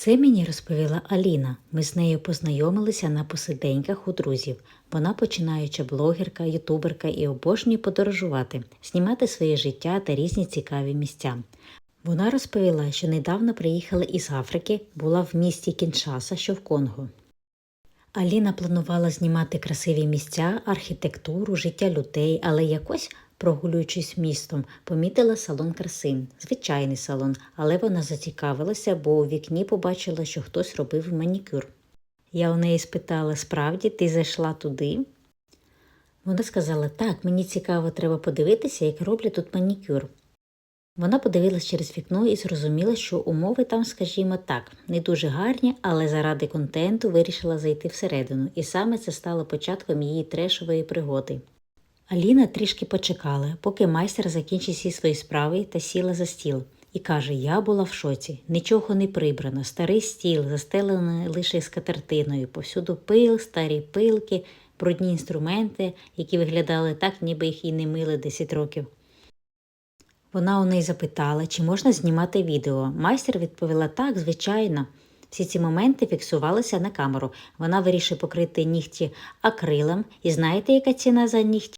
Це мені розповіла Аліна. Ми з нею познайомилися на посиденьках у друзів. Вона починаюча блогерка, ютуберка і обожнює подорожувати, знімати своє життя та різні цікаві місця. Вона розповіла, що недавно приїхала із Африки, була в місті Кіншаса, що в Конго. Аліна планувала знімати красиві місця, архітектуру, життя людей, але якось, прогулюючись містом, помітила салон краси. Звичайний салон, але вона зацікавилася, бо у вікні побачила, що хтось робив манікюр. Я у неї спитала, справді ти зайшла туди? Вона сказала, так, мені цікаво, треба подивитися, як роблять тут манікюр. Вона подивилась через вікно і зрозуміла, що умови там, скажімо так, не дуже гарні, але заради контенту вирішила зайти всередину, і саме це стало початком її трешової пригоди. Аліна трішки почекала, поки майстер закінчить всі свої справи та сіла за стіл. І каже: Я була в шоці, нічого не прибрано, старий стіл, застелений лише скатертиною, повсюду пил, старі пилки, брудні інструменти, які виглядали так, ніби їх і не мили 10 років. Вона у неї запитала, чи можна знімати відео. Майстер відповіла так, звичайно. Всі ці моменти фіксувалися на камеру. Вона вирішує покрити нігті акрилом. І знаєте, яка ціна за нігті?